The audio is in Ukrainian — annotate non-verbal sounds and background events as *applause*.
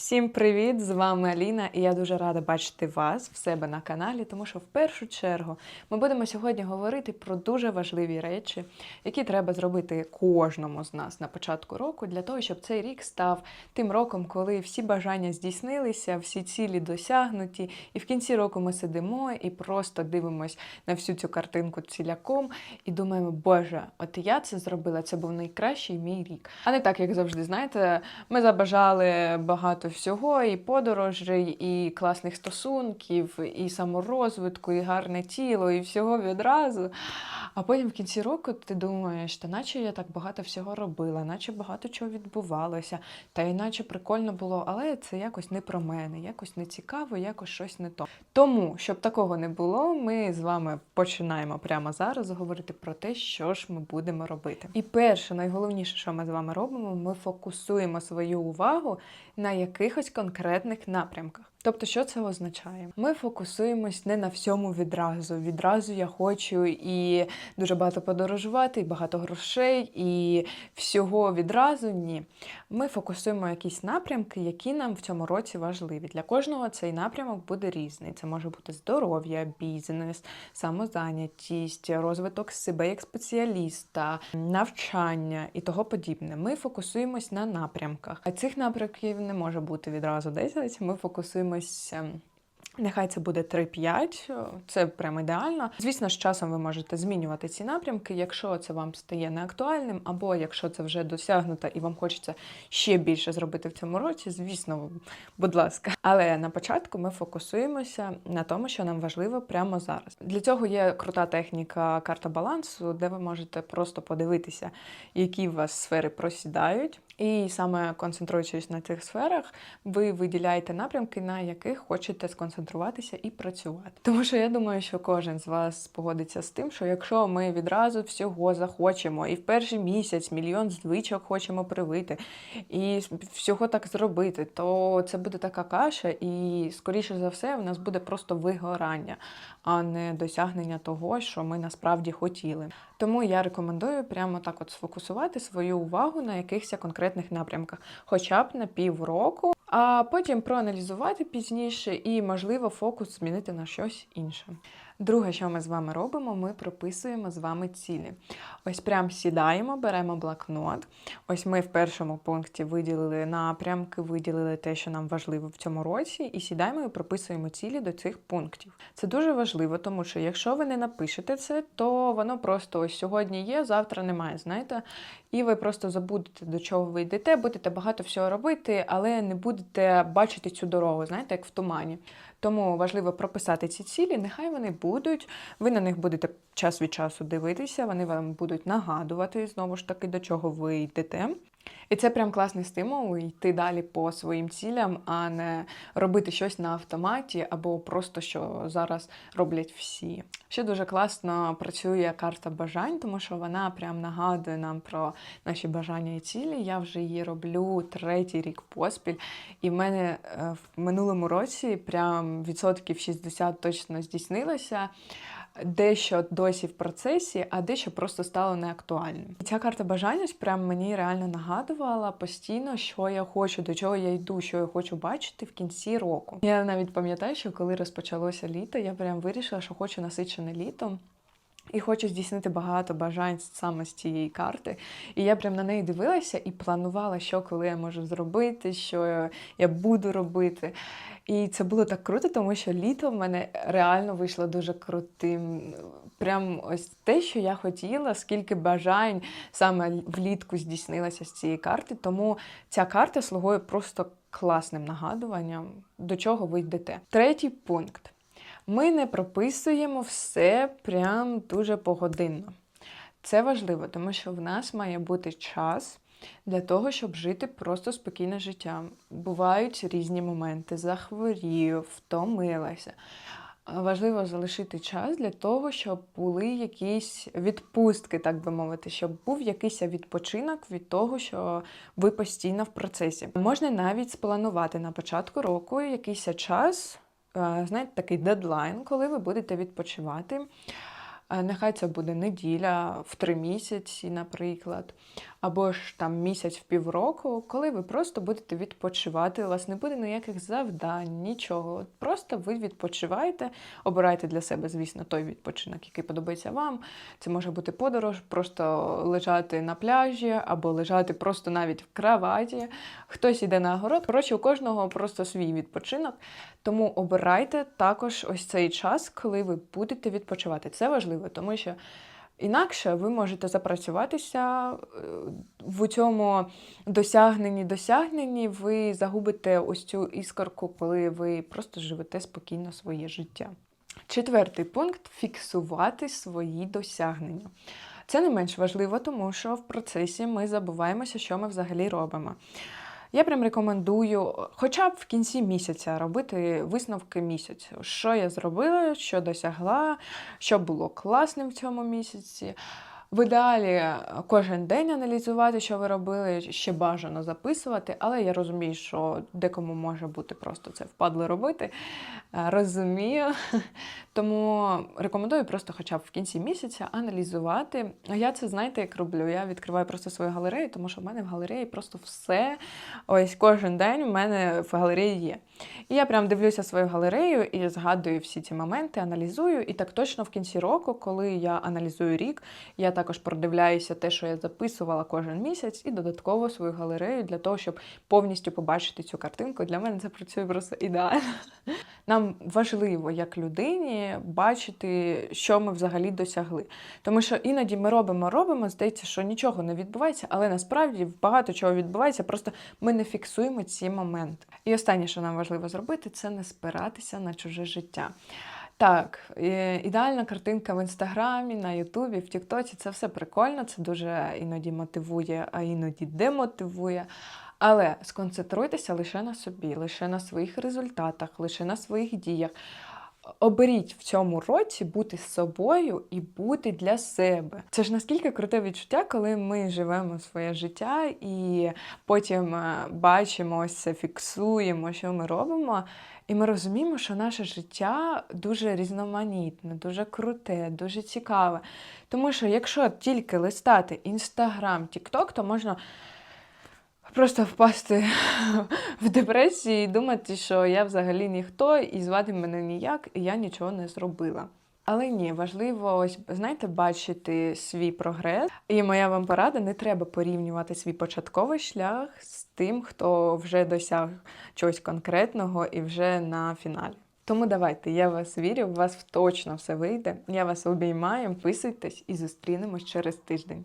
Всім привіт! З вами Аліна, і я дуже рада бачити вас в себе на каналі, тому що в першу чергу ми будемо сьогодні говорити про дуже важливі речі, які треба зробити кожному з нас на початку року, для того, щоб цей рік став тим роком, коли всі бажання здійснилися, всі цілі досягнуті, і в кінці року ми сидимо і просто дивимось на всю цю картинку ціляком і думаємо, Боже, от я це зробила, це був найкращий мій рік. А не так, як завжди, знаєте, ми забажали багато всього, і подорожей, і класних стосунків, і саморозвитку, і гарне тіло, і всього відразу. А потім в кінці року ти думаєш, та наче я так багато всього робила, наче багато чого відбувалося, та іначе прикольно було, але це якось не про мене, якось не цікаво, якось щось не то. Тому, щоб такого не було, ми з вами починаємо прямо зараз говорити про те, що ж ми будемо робити. І перше, найголовніше, що ми з вами робимо, ми фокусуємо свою увагу на якихось конкретних напрямках. Тобто, що це означає? Ми фокусуємось не на всьому відразу. Відразу я хочу і дуже багато подорожувати, і багато грошей, і всього відразу ні. Ми фокусуємо якісь напрямки, які нам в цьому році важливі. Для кожного цей напрямок буде різний. Це може бути здоров'я, бізнес, самозайнятість, розвиток себе як спеціаліста, навчання і того подібне. Ми фокусуємось на напрямках. А цих напрямків не може бути відразу 10. Ми фокусуємось. Ем, Нехай це буде 3-5, це прям ідеально. Звісно, з часом ви можете змінювати ці напрямки, якщо це вам стає неактуальним, або якщо це вже досягнуто і вам хочеться ще більше зробити в цьому році, звісно, будь ласка. Але на початку ми фокусуємося на тому, що нам важливо прямо зараз. Для цього є крута техніка карта балансу, де ви можете просто подивитися, які у вас сфери просідають. І саме концентруючись на цих сферах, ви виділяєте напрямки, на яких хочете сконцентруватися і працювати. Тому що я думаю, що кожен з вас погодиться з тим, що якщо ми відразу всього захочемо, і в перший місяць мільйон звичок хочемо привити, і всього так зробити, то це буде така каша, і скоріше за все, у нас буде просто вигорання, а не досягнення того, що ми насправді хотіли. Тому я рекомендую прямо так от сфокусувати свою увагу на якихось конкретних напрямках, хоча б на півроку, а потім проаналізувати пізніше і, можливо, фокус змінити на щось інше. Друге, що ми з вами робимо, ми прописуємо з вами цілі. Ось прям сідаємо, беремо блокнот. Ось ми в першому пункті виділили напрямки, виділили те, що нам важливо в цьому році, і сідаємо і прописуємо цілі до цих пунктів. Це дуже важливо, тому що якщо ви не напишете це, то воно просто ось сьогодні є, завтра немає, знаєте. І ви просто забудете, до чого ви йдете, будете багато всього робити, але не будете бачити цю дорогу, знаєте, як в тумані. Тому важливо прописати ці цілі, нехай вони будуть. Ви на них будете час від часу дивитися, вони вам будуть нагадувати знову ж таки, до чого ви йдете. І це прям класний стимул йти далі по своїм цілям, а не робити щось на автоматі або просто що зараз роблять всі. Ще дуже класно працює карта бажань, тому що вона прям нагадує нам про наші бажання і цілі. Я вже її роблю третій рік поспіль, і в мене е, в минулому році прям відсотків 60 точно здійснилося. Дещо досі в процесі, а дещо просто стало неактуальним. Ця карта бажання прям мені реально нагадувала постійно, що я хочу, до чого я йду, що я хочу бачити в кінці року. Я навіть пам'ятаю, що коли розпочалося літо, я прям вирішила, що хочу насичене літо. І хочу здійснити багато бажань саме з цієї карти. І я прям на неї дивилася і планувала, що коли я можу зробити, що я буду робити. І це було так круто, тому що літо в мене реально вийшло дуже крутим. Прям ось те, що я хотіла, скільки бажань саме влітку здійснилося з цієї карти. Тому ця карта слугує просто класним нагадуванням, до чого ви йдете. Третій пункт. Ми не прописуємо все прям дуже погодинно. Це важливо, тому що в нас має бути час для того, щоб жити просто спокійне життя. Бувають різні моменти, захворію, втомилася. Важливо залишити час для того, щоб були якісь відпустки, так би мовити, щоб був якийсь відпочинок від того, що ви постійно в процесі. Можна навіть спланувати на початку року якийсь час, знаєте, такий дедлайн, коли ви будете відпочивати. Е, Нехай це буде неділя в три місяці, наприклад. Або ж там місяць в півроку, коли ви просто будете відпочивати. У вас не буде ніяких завдань, нічого. Просто ви відпочиваєте, обирайте для себе, звісно, той відпочинок, який подобається вам. Це може бути подорож, просто лежати на пляжі або лежати просто навіть в кроваті. Хтось іде на город. Коротше, у кожного просто свій відпочинок. Тому обирайте також ось цей час, коли ви будете відпочивати. Це важливо, тому що інакше ви можете запрацюватися е, в цьому досягненні, досягненні, ви загубите ось цю іскорку, коли ви просто живете спокійно своє життя. Четвертий пункт фіксувати свої досягнення. Це не менш важливо, тому що в процесі ми забуваємося, що ми взагалі робимо. Я прям рекомендую, хоча б в кінці місяця робити висновки місяцю. Що я зробила, що досягла, що було класним в цьому місяці. В ідеалі кожен день аналізувати, що ви робили, ще бажано записувати, але я розумію, що декому може бути просто це впадло робити. Розумію. *laughs* Тому рекомендую просто хоча б в кінці місяця аналізувати. А я це знаєте, як роблю. Я відкриваю просто свою галерею, тому що в мене в галереї просто все. Ось кожен день в мене в галереї є. І я прям дивлюся свою галерею і згадую всі ці моменти, аналізую. І так точно в кінці року, коли я аналізую рік, я також продивляюся те, що я записувала кожен місяць, і додатково свою галерею для того, щоб повністю побачити цю картинку. Для мене це працює просто ідеально. Нам важливо, як людині, бачити, що ми взагалі досягли. Тому що іноді ми робимо, робимо, здається, що нічого не відбувається, але насправді багато чого відбувається, просто ми не фіксуємо ці моменти. І останнє, що нам важливо зробити, це не спиратися на чуже життя. Так, ідеальна картинка в інстаграмі, на Ютубі, в Тіктоці це все прикольно, це дуже іноді мотивує, а іноді демотивує. Але сконцентруйтеся лише на собі, лише на своїх результатах, лише на своїх діях. Оберіть в цьому році бути з собою і бути для себе. Це ж наскільки круте відчуття, коли ми живемо своє життя і потім е, бачимо ось фіксуємо, що ми робимо. І ми розуміємо, що наше життя дуже різноманітне, дуже круте, дуже цікаве. Тому що якщо тільки листати Інстаграм, Тікток, то можна просто впасти *laughs* в депресію і думати, що я взагалі ніхто, і звати мене ніяк, і я нічого не зробила. Але ні, важливо, ось знаєте, бачити свій прогрес. І моя вам порада: не треба порівнювати свій початковий шлях з тим, хто вже досяг чогось конкретного і вже на фіналі. Тому давайте, я вас вірю, у вас точно все вийде. Я вас обіймаю, вписуйтесь і зустрінемось через тиждень.